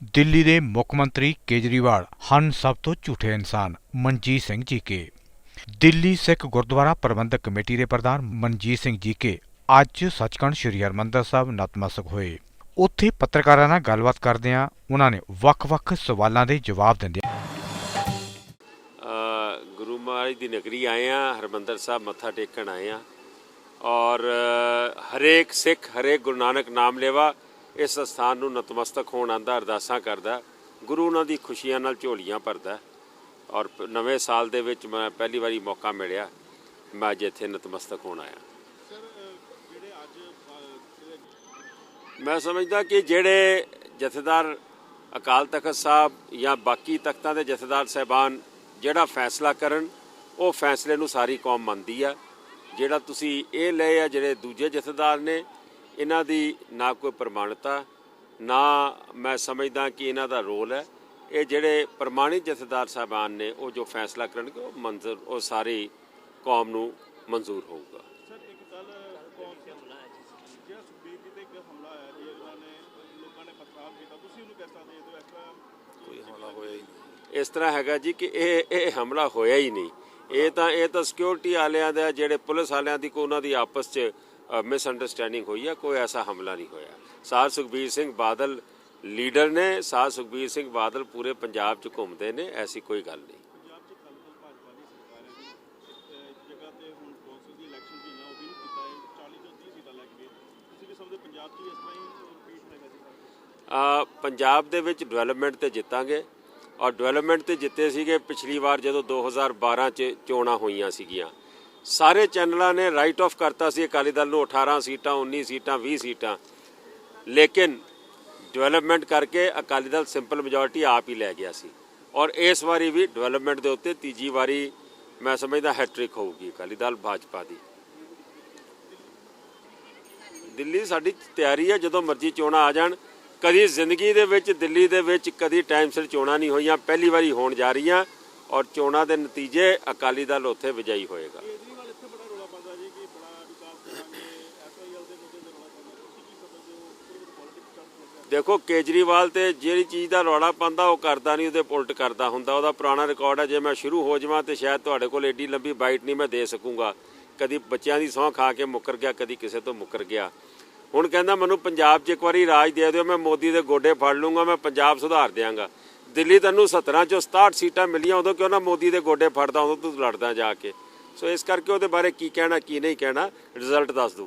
ਦਿੱਲੀ ਦੇ ਮੁੱਖ ਮੰਤਰੀ ਕੇਜਰੀਵਾਲ ਹਨ ਸਭ ਤੋਂ ਝੂਠੇ ਇਨਸਾਨ, Manjit Singh G K. Delhi Sikh Gurdwara Prabandhak committee ਦੇ ਪ੍ਰਧਾਨ ਮਨਜੀਤ ਸਿੰਘ ਜੀ ਕੇ ਅੱਜ ਸੱਚਖੰਡ ਸ੍ਰੀ ਹਰਿਮੰਦਰ ਸਾਹਿਬ ਨਤਮਸਤਕ ਹੋਏ। ਉੱਥੇ ਪੱਤਰਕਾਰਾਂ ਨਾਲ ਗੱਲਬਾਤ ਕਰਦਿਆਂ ਉਹਨਾਂ ਨੇ ਵੱਖ-ਵੱਖ ਸਵਾਲਾਂ ਦੇ ਜਵਾਬ ਦਿੰਦਿਆਂ ਗੁਰੂ ਮਹਾਰਾਜ ਦੀ ਨਗਰੀ ਆਏ ਆ ਹਰਮੰਦਰ ਸਾਹਿਬ ਮੱਥਾ ਟੇਕਣ ਆਏ ਆ ਔਰ ਹਰੇਕ ਸਿੱਖ, ਹਰੇਕ ਗੁਰੂ ਨਾਨਕ ਨਾਮ ਲੇਵਾ ਇਸ ਸਥਾਨ ਨੂੰ ਨਤਮਸਤਕ ਹੋਣ ਆਂਦਾ ਅਰਦਾਸਾਂ ਕਰਦਾ। ਗੁਰੂ ਉਹਨਾਂ ਦੀ ਖੁਸ਼ੀਆਂ ਨਾਲ ਝੋਲੀਆਂ ਭਰਦਾ। ਔਰ ਨਵੇਂ ਸਾਲ ਦੇ ਵਿੱਚ ਮੈਂ ਪਹਿਲੀ ਵਾਰੀ ਮੌਕਾ ਮਿਲਿਆ। ਮੈਂ ਅੱਜ ਇੱਥੇ ਨਤਮਸਤਕ ਹੋਣ ਆਇਆ। ਮੈਂ ਸਮਝਦਾ ਕਿ ਜਿਹੜੇ ਜਥੇਦਾਰ ਅਕਾਲ ਤਖਤ ਸਾਹਿਬ ਜਾਂ ਬਾਕੀ ਤਖਤਾਂ ਦੇ ਜਥੇਦਾਰ ਸਹਿਬਾਨ ਜਿਹੜਾ ਫੈਸਲਾ ਕਰਨ ਉਹ ਫੈਸਲੇ ਨੂੰ ਸਾਰੀ ਕੌਮ ਮੰਨਦੀ ਆ। ਜਿਹੜਾ ਤੁਸੀਂ ਇਹ ਲਏ ਆ ਜਿਹੜੇ ਦੂਜੇ ਜਥੇਦਾਰ ਨੇ ਇਹਨਾਂ ਦੀ ਨਾ ਕੋਈ ਪ੍ਰਮਾਣਿਕਤਾ ਨਾ ਮੈਂ ਸਮਝਦਾ ਕਿ ਇਹਨਾਂ ਦਾ ਰੋਲ ਹੈ। ਇਹ ਜਿਹੜੇ ਪ੍ਰਮਾਣਿਤ ਜਥੇਦਾਰ ਸਾਹਿਬਾਨ ਨੇ ਉਹ ਜੋ ਫੈਸਲਾ ਕਰਨਗੇ ਉਹ ਮੰਜ਼ੂਰ ਉਹ ਸਾਰੀ ਕੌਮ ਨੂੰ ਮਨਜ਼ੂਰ ਹੋਊਗਾ। ਸਰ ਇੱਕ ਕੱਲ ਕੌਮ ਜਿਹੜਾ ਸੁਖਬੀਰ ਜੀ ਤੇ ਇੱਕ ਹਮਲਾ ਆਇਆ ਜੀ ਉਹਨਾਂ ਨੇ ਲੋਕਾਂ ਨੇ ਪਥਰਾਵ ਕੀਤਾ ਤੁਸੀਂ ਉਹਨੂੰ ਕਿਸ ਤਰ੍ਹਾਂ ਦੇਖਦੇ ਹੋ? ਇਸ ਤਰ੍ਹਾਂ ਕੋਈ ਹਮਲਾ ਹੋਇਆ ਹੀ ਨਹੀਂ। ਇਸ ਤਰ੍ਹਾਂ ਹੈਗਾ ਜੀ ਕਿ ਇਹ ਇਹ ਹਮਲਾ ਹੋਇਆ ਹੀ ਨਹੀਂ। ਇਹ ਤਾਂ ਇਹ ਤਾਂ ਸਿਕਿਉਰਿਟੀ ਵਾਲਿਆਂ ਦਾ ਜਿਹੜੇ ਪੁਲਿਸ ਵਾਲਿਆਂ ਦੀ ਕੋ ਉਹਨਾਂ ਦੀ ਆਪਸ 'ਚ ਮਿਸ ਅੰਡਰਸਟੈਂਡਿੰਗ ਹੋਈ ਹੈ ਕੋਈ ਐਸਾ ਹਮਲਾ ਨਹੀਂ ਹੋਇਆ। ਸਾਰ ਸੁਖਬੀਰ ਸਿੰਘ ਬਾਦਲ ਲੀਡਰ ਨੇ ਸਾਰ ਸੁਖਬੀਰ ਸਿੰਘ ਬਾਦਲ ਪੂਰੇ ਪੰਜਾਬ 'ਚ ਘੁੰਮਦੇ ਨੇ ਐਸੀ ਕੋਈ ਗੱਲ ਨਹੀਂ। ਪੰਜਾਬ 'ਚ ਖਲਬਲ ਭਾਜਪਾ ਦੀ ਸਰਕਾਰ ਹੈ ਜੀ। ਇਸ ਜਗ੍ਹਾ ਤੇ ਹੁਣ ਕੌਂਸਲ ਦੀ ਇਲੈਕਸ਼ਨ ਵੀ ਨਾ ਉਹ ਵੀ ਨਹੀਂ ਕੀਤਾ ਹੈ। 40 ਤੋਂ 30 ਸੀਟਾਂ ਲੈ ਕੇ ਗਏ। ਤੁਸੀਂ ਵੀ ਸਮਝਦੇ ਪੰਜਾਬ 'ਚ ਵੀ ਇਸ ਤਰ੍ਹਾਂ ਹੀ ਰਿਪੀਟ ਹੋਏਗਾ ਜੀ ਸਾਰਾ ਕੁਛ? ਅ, ਪੰਜਾਬ ਦੇ ਵਿੱਚ ਡਿਵੈਲਪਮੈਂਟ ਤੇ ਜਿੱਤਾਂਗੇ। ਔਰ ਡਿਵੈਲਪਮੈਂਟ ਤੇ ਜਿੱਤੇ ਸੀਗੇ ਪਿਛਲੀ ਵਾਰ ਜਦੋਂ 2012 ਚ ਚੋਣਾਂ ਹੋਈਆਂ ਸੀਗੀਆਂ ਸਾਰੇ ਚੈਨਲਾਂ ਨੇ ਰਾਈਟ ਆਫ ਕਰਤਾ ਸੀ ਅਕਾਲੀ ਦਲ ਨੂੰ 18 ਸੀਟਾਂ 19 ਸੀਟਾਂ 20 ਸੀਟਾਂ। ਲੇਕਿਨ ਡਿਵੈਲਪਮੈਂਟ ਕਰਕੇ ਅਕਾਲੀ ਦਲ ਸਿੰਪਲ ਮੈਜੋਰਟੀ ਆਪ ਹੀ ਲੈ ਗਿਆ ਸੀ। ਔਰ ਇਸ ਵਾਰੀ ਵੀ ਡਿਵੈਲਪਮੈਂਟ ਦੇ ਉੱਤੇ ਤੀਜੀ ਵਾਰੀ ਮੈਂ ਸਮਝਦਾ ਹੈਟ੍ਰਿਕ ਹੋਊਗੀ ਅਕਾਲੀ ਦਲ ਭਾਜਪਾ ਦੀ। ਦਿੱਲੀ ਸਾਡੀ ਤਿਆਰੀ ਹੈ, ਜਦੋਂ ਮਰਜ਼ੀ ਚੋਣਾਂ ਆ ਜਾਣ। ਕਦੀ ਜ਼ਿੰਦਗੀ ਦੇ ਵਿੱਚ, ਦਿੱਲੀ ਦੇ ਵਿੱਚ ਕਦੀ ਟਾਈਮ ਸਿਰ ਚੋਣਾਂ ਨਹੀਂ ਹੋਈਆਂ, ਪਹਿਲੀ ਵਾਰੀ ਹੋਣ ਜਾ ਰਹੀਆਂ। ਔਰ ਚੋਣਾਂ ਦੇ ਨਤੀਜੇ ਅਕਾਲੀ ਦਲ ਉੱਥੇ ਵਿਜয়ੀ ਹੋਏਗਾ ਕੇਜਰੀਵਾਲ ਇੱਥੇ ਬੜਾ ਰੌਲਾ ਪਾਉਂਦਾ ਜੀ ਕਿ ਬੜਾ ਵਿਕਾਸ ਕਰਾਂਗੇ ਐਸਆਈਐਲ ਦੇ ਮੁੱਦੇ ਤੇ ਰੌਲਾ ਪਾਉਂਦਾ ਤੁਸੀਂ ਕੀ ਸਮਝਦੇ ਹੋ ਉਹਦੇ ਵਿੱਚ ਪੋਲਿਟਿਕਸ ਚੱਲ ਰਿਹਾ ਦੇਖੋ, ਕੇਜਰੀਵਾਲ ਤੇ ਜਿਹੜੀ ਚੀਜ਼ ਦਾ ਰੌਲਾ ਪਾਉਂਦਾ, ਉਹ ਕਰਦਾ ਨਹੀਂ, ਉਹਦੇ ਪੁਲਟ ਕਰਦਾ ਹੁੰਦਾ। ਉਹਦਾ ਪੁਰਾਣਾ ਰਿਕਾਰਡ ਹੈ, ਜੇ ਮੈਂ ਸ਼ੁਰੂ ਹੋ ਜਾਵਾਂ ਤੇ ਸ਼ਾਇਦ ਤੁਹਾਡੇ ਕੋਲ ਏਡੀ ਲੰਬੀ ਬਾਈਟ ਨਹੀਂ ਮੈਂ ਦੇ ਸਕੂੰਗਾ। ਕਦੀ ਬੱਚਿਆਂ ਦੀ ਸਹੁੰ ਖਾ ਕੇ ਮੁੱਕਰ ਗਿਆ, ਕਦੀ ਕਿਸੇ ਤੋਂ ਮੁੱਕਰ ਗਿਆ। ਹੁਣ ਕਹਿੰਦਾ ਮੈਨੂੰ ਪੰਜਾਬ 'ਚ ਇੱਕ ਵਾਰੀ ਰਾਜ ਦੇ ਦਿਓ, ਮੈਂ ਮੋਦੀ ਦੇ ਗੋਡੇ ਫੜ ਲੂੰਗਾ, ਮੈਂ ਪੰਜਾਬ ਸੁਧਾਰ ਦਿਆਂਗਾ। ਦਿੱਲੀ ਤੈਨੂੰ 17 ਚੋਂ 67 ਸੀਟਾਂ ਮਿਲੀਆਂ, ਉਦੋਂ ਕਿਉਂ ਨਾ ਮੋਦੀ ਦੇ ਗੋਡੇ ਫੜਦਾ, ਉਦੋਂ ਤੂੰ ਲੜਦਾ ਜਾ ਕੇ। ਸੋ ਇਸ ਕਰਕੇ ਉਹਦੇ ਬਾਰੇ ਕੀ ਕਹਿਣਾ, ਕੀ ਨਹੀਂ ਕਹਿਣਾ, ਰਿਜ਼ਲਟ ਦੱਸ ਦੂ